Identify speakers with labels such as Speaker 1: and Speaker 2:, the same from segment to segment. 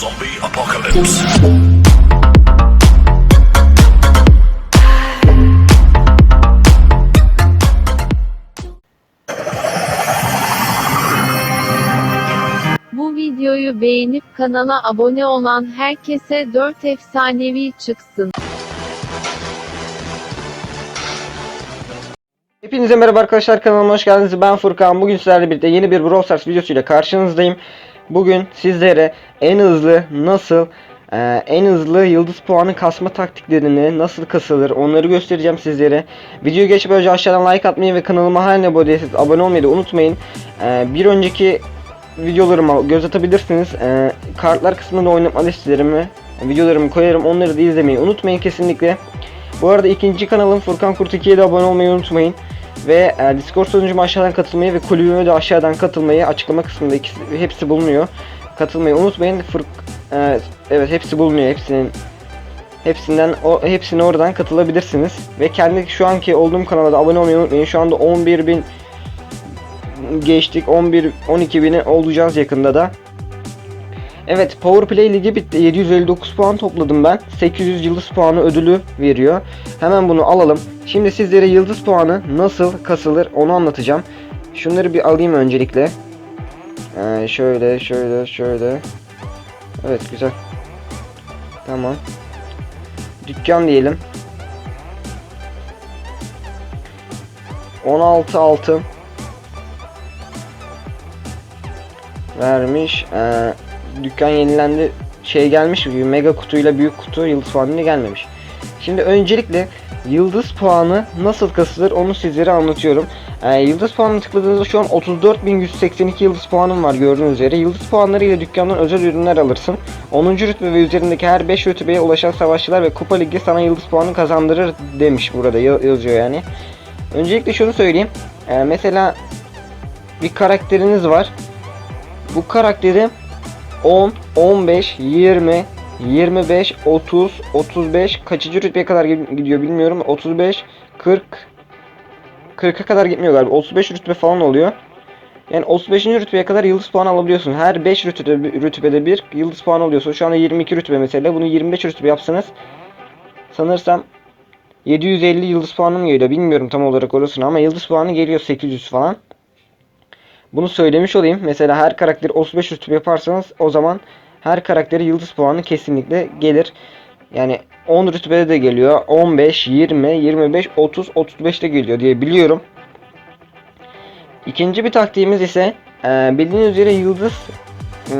Speaker 1: Zombie apocalypse.
Speaker 2: Bu videoyu beğenip kanala abone olan herkese 4 efsanevi çıksın.
Speaker 3: Hepinize merhaba arkadaşlar kanalıma hoş geldiniz. Ben Furkan. Bugün sizlerle birlikte yeni bir Brawl Stars videosuyla karşınızdayım. Bugün sizlere en hızlı nasıl e, en hızlı yıldız puanı kasma taktiklerini nasıl kasılır onları göstereceğim sizlere. Videoyu geçmeden önce aşağıdan like atmayı ve kanalıma hala abone değilseniz abone olmayı da unutmayın. E, bir önceki videolarıma göz atabilirsiniz. E, kartlar kısmında oynatma listelerimi, videolarımı koyarım. Onları da izlemeyi unutmayın kesinlikle. Bu arada ikinci kanalım Furkan Kurt 2'ye de abone olmayı unutmayın. Ve e, Discord sunucuma aşağıdan katılmayı ve kulübüme de aşağıdan katılmayı açıklama kısmında ikisi, hepsi bulunuyor. Katılmayı unutmayın. Furk, e, evet hepsi bulunuyor. Hepsinin hepsinden o hepsine oradan katılabilirsiniz. Ve kendi şu anki olduğum kanala da abone olmayı unutmayın. Şu anda 11.000 geçtik. 11 12 bini olacağız yakında da. Evet Power Play ligi bitti. 759 puan topladım ben. 800 yıldız puanı ödülü veriyor. Hemen bunu alalım. Şimdi sizlere yıldız puanı nasıl kasılır onu anlatacağım. Şunları bir alayım öncelikle. Ee, şöyle şöyle şöyle. Evet güzel. Tamam. Dükkan diyelim. 16 altın. Vermiş. Ee, dükkan yenilendi. Şey gelmiş gibi mega kutuyla büyük kutu yıldız puanı gelmemiş. Şimdi öncelikle yıldız puanı nasıl kasılır onu sizlere anlatıyorum. Ee, yıldız puanına tıkladığınızda şu an 34.182 yıldız puanım var gördüğünüz üzere. Yıldız puanları ile dükkandan özel ürünler alırsın. 10. rütbe ve üzerindeki her 5 rütbeye ulaşan savaşçılar ve kupa ligi sana yıldız puanı kazandırır demiş burada ya- yazıyor yani. Öncelikle şunu söyleyeyim. Ee, mesela bir karakteriniz var. Bu karakteri 10, 15, 20, 25, 30, 35 kaçıncı rütbeye kadar gidiyor bilmiyorum. 35, 40 40'a kadar gitmiyor galiba. 35 rütbe falan oluyor. Yani 35. rütbeye kadar yıldız puanı alabiliyorsun. Her 5 rütbe, rütbede bir yıldız puanı alıyorsun. Şu anda 22 rütbe mesela. Bunu 25 rütbe yapsanız sanırsam 750 yıldız puanı mı geliyor bilmiyorum tam olarak orasını ama yıldız puanı geliyor 800 falan. Bunu söylemiş olayım. Mesela her karakteri 35 rütbe yaparsanız o zaman her karakteri yıldız puanı kesinlikle gelir. Yani 10 rütbede de geliyor. 15, 20, 25, 30, 35 de geliyor diye biliyorum. İkinci bir taktiğimiz ise e, bildiğiniz üzere yıldız e,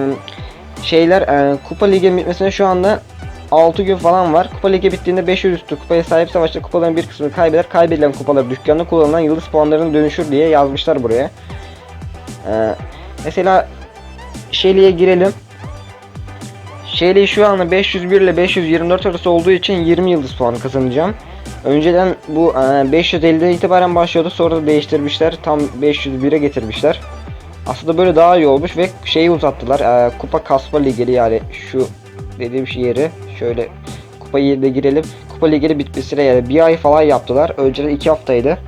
Speaker 3: şeyler e, kupa lige bitmesine şu anda 6 gün falan var. Kupa lige bittiğinde 500 üstü kupaya sahip savaşta kupaların bir kısmını kaybeder. Kaybedilen kupalar dükkanda kullanılan yıldız puanlarına dönüşür diye yazmışlar buraya. Ee, mesela Shelly'e girelim. Shelly şu anda 501 ile 524 arası olduğu için 20 yıldız puanı kazanacağım. Önceden bu e, 550'den itibaren başlıyordu sonra da değiştirmişler. Tam 501'e getirmişler. Aslında böyle daha iyi olmuş ve şeyi uzattılar. E, kupa kasma ligeli yani şu dediğim şey yeri şöyle kupa yerine girelim. Kupa ligeli bitmesine yani bir ay falan yaptılar. Önceden 2 haftaydı.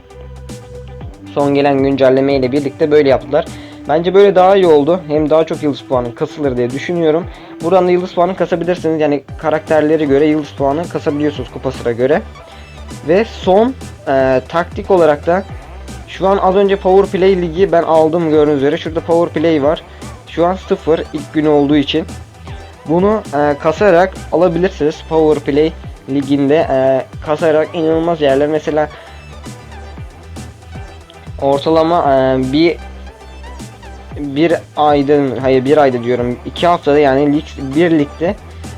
Speaker 3: Son gelen güncelleme ile birlikte böyle yaptılar. Bence böyle daha iyi oldu. Hem daha çok yıldız puanı kasılır diye düşünüyorum. Buradan da yıldız puanı kasabilirsiniz. Yani karakterlere göre yıldız puanı kasabiliyorsunuz kupasına göre. Ve son e, taktik olarak da şu an az önce Power Play ligi ben aldım gördüğünüz üzere. Şurada Power Play var. Şu an 0 ilk günü olduğu için. Bunu e, kasarak alabilirsiniz. Power Play liginde e, kasarak inanılmaz yerler. Mesela ortalama e, bir bir ayda hayır bir ayda diyorum iki haftada yani lig, bir ligde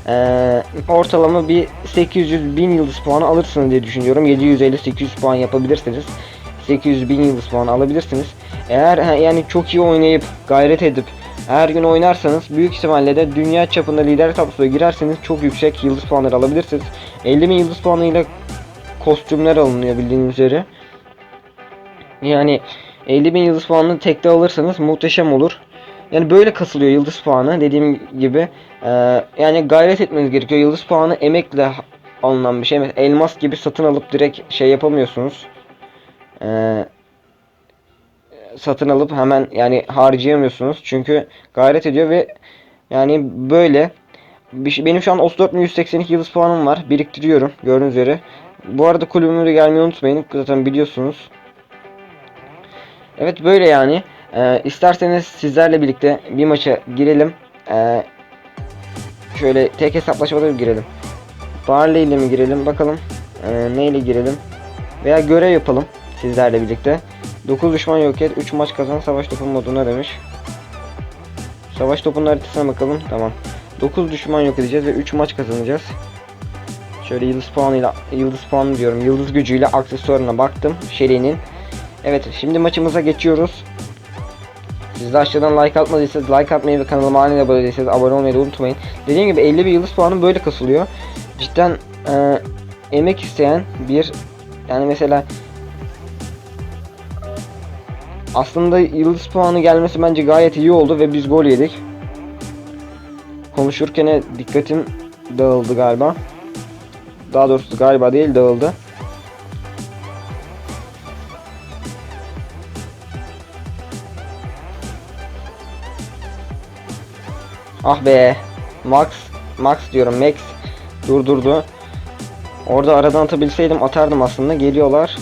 Speaker 3: e, ortalama bir 800 bin yıldız puanı alırsınız diye düşünüyorum. 750-800 puan yapabilirsiniz. 800 bin yıldız puanı alabilirsiniz. Eğer yani çok iyi oynayıp gayret edip her gün oynarsanız büyük ihtimalle de dünya çapında lider tablosuna girerseniz çok yüksek yıldız puanları alabilirsiniz. 50 bin yıldız puanıyla kostümler alınıyor bildiğiniz üzere yani 50 bin yıldız puanını tekte alırsanız muhteşem olur. Yani böyle kasılıyor yıldız puanı dediğim gibi. Ee, yani gayret etmeniz gerekiyor. Yıldız puanı emekle alınan bir şey. Elmas gibi satın alıp direkt şey yapamıyorsunuz. Ee, satın alıp hemen yani harcayamıyorsunuz. Çünkü gayret ediyor ve yani böyle şey- benim şu an 34.182 yıldız puanım var. Biriktiriyorum gördüğünüz üzere. Bu arada kulübüme de gelmeyi unutmayın. Zaten biliyorsunuz. Evet böyle yani. Ee, isterseniz sizlerle birlikte bir maça girelim. Ee, şöyle tek hesaplaşmada bir girelim. Barley ile mi girelim bakalım. Ee, neyle girelim. Veya görev yapalım sizlerle birlikte. 9 düşman yok et 3 maç kazan savaş topu moduna demiş. Savaş topunun haritasına bakalım. Tamam. 9 düşman yok edeceğiz ve 3 maç kazanacağız. Şöyle yıldız puanıyla yıldız puanı diyorum. Yıldız gücüyle aksesuarına baktım. Shelly'nin. Evet şimdi maçımıza geçiyoruz. Siz de aşağıdan like atmadıysanız like atmayı ve kanalıma hala abone değilseniz abone olmayı da unutmayın. Dediğim gibi 50 bir yıldız puanı böyle kasılıyor. Cidden e, emek isteyen bir yani mesela aslında yıldız puanı gelmesi bence gayet iyi oldu ve biz gol yedik. Konuşurken dikkatim dağıldı galiba. Daha doğrusu galiba değil dağıldı. Ah be. Max. Max diyorum. Max. Durdurdu. Orada aradan atabilseydim atardım aslında. Geliyorlar.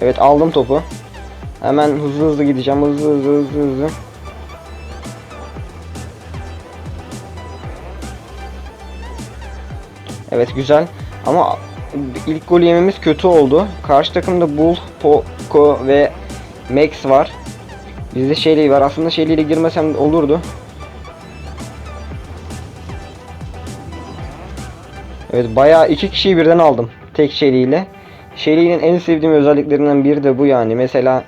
Speaker 3: Evet aldım topu. Hemen hızlı hızlı gideceğim. Hızlı hızlı hızlı hızlı. Evet güzel. Ama ilk gol yememiz kötü oldu. Karşı takımda Bull, Poco ve Max var. Bizde Shelly var. Aslında Shelly ile girmesem olurdu. Evet bayağı iki kişiyi birden aldım. Tek Shelly ile. Shelly'nin en sevdiğim özelliklerinden biri de bu yani. Mesela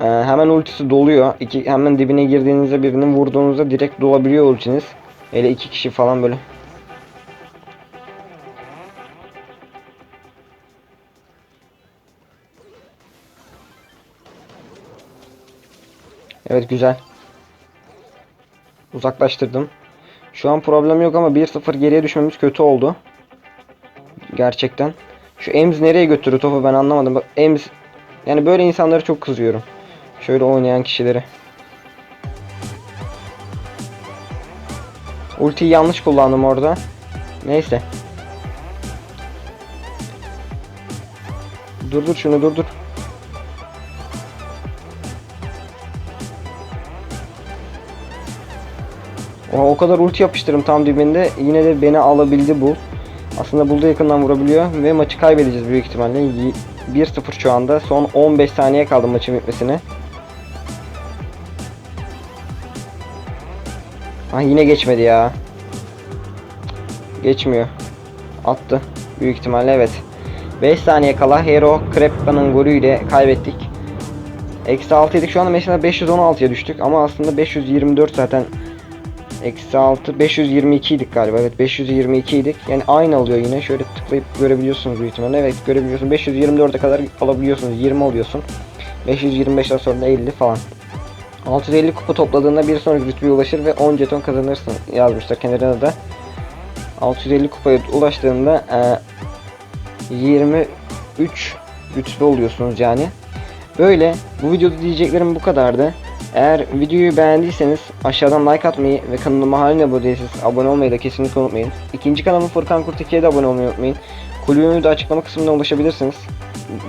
Speaker 3: e, hemen ultisi doluyor. İki, hemen dibine girdiğinizde birinin vurduğunuzda direkt dolabiliyor ultiniz. Hele iki kişi falan böyle. Evet güzel. Uzaklaştırdım. Şu an problem yok ama 1-0 geriye düşmemiz kötü oldu. Gerçekten. Şu Ems nereye götürür topu ben anlamadım. Bak Ems yani böyle insanları çok kızıyorum. Şöyle oynayan kişileri. Ultiyi yanlış kullandım orada. Neyse. Durdur şunu durdur. O kadar ulti yapıştırdım tam dibinde. Yine de beni alabildi bu. Aslında bulda yakından vurabiliyor ve maçı kaybedeceğiz büyük ihtimalle. Y- 1-0 şu anda. Son 15 saniye kaldı maçın bitmesine. Ah yine geçmedi ya. Geçmiyor. Attı. Büyük ihtimalle evet. 5 saniye kala Hero Kreppa'nın golüyle kaybettik. Eksi 6 yedik şu anda mesela 516'ya düştük ama aslında 524 zaten Eksi 6 522 idik galiba. Evet 522 idik yani aynı alıyor yine. Şöyle tıklayıp görebiliyorsunuz büyük ihtimalle. Evet görebiliyorsun. 524'e kadar alabiliyorsunuz. 20 alıyorsun. 525'ten sonra da 50 falan. 650 kupa topladığında bir sonraki rütbeye ulaşır ve 10 jeton kazanırsın yazmışlar kenarına da. 650 kupaya ulaştığında e, 23 rütbe oluyorsunuz yani. Böyle. Bu videoda diyeceklerim bu kadardı eğer videoyu beğendiyseniz aşağıdan like atmayı ve kanalıma halen abone değilseniz abone olmayı da kesinlikle unutmayın. İkinci kanalım Furkan Kurt 2'ye de abone olmayı unutmayın. Kulübüme de açıklama kısmına ulaşabilirsiniz.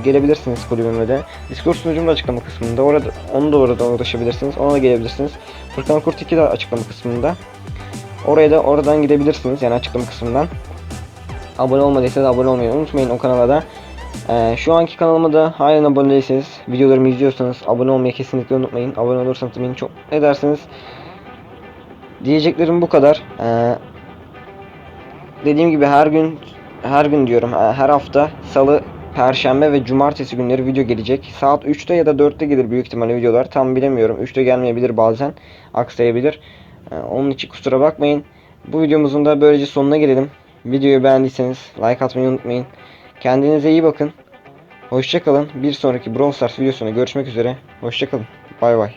Speaker 3: Gelebilirsiniz kulübüme de. Discord sunucum da açıklama kısmında. Orada onu da orada ulaşabilirsiniz. Ona da gelebilirsiniz. Furkan Kurt 2 de açıklama kısmında. Oraya da oradan gidebilirsiniz yani açıklama kısmından. Abone olmadıysanız abone olmayı unutmayın o kanala da. Ee, şu anki kanalıma da halen abone değilseniz, videolarımı izliyorsanız abone olmayı kesinlikle unutmayın. Abone olursanız beni çok edersiniz. Diyeceklerim bu kadar. Ee, dediğim gibi her gün, her gün diyorum, e, her hafta salı, perşembe ve cumartesi günleri video gelecek. Saat 3'te ya da 4'te gelir büyük ihtimalle videolar. Tam bilemiyorum. 3'te gelmeyebilir bazen. Aksayabilir. Ee, onun için kusura bakmayın. Bu videomuzun da böylece sonuna gelelim. Videoyu beğendiyseniz like atmayı unutmayın. Kendinize iyi bakın. Hoşçakalın. Bir sonraki Brawl Stars videosunda görüşmek üzere. Hoşçakalın. Bay bay.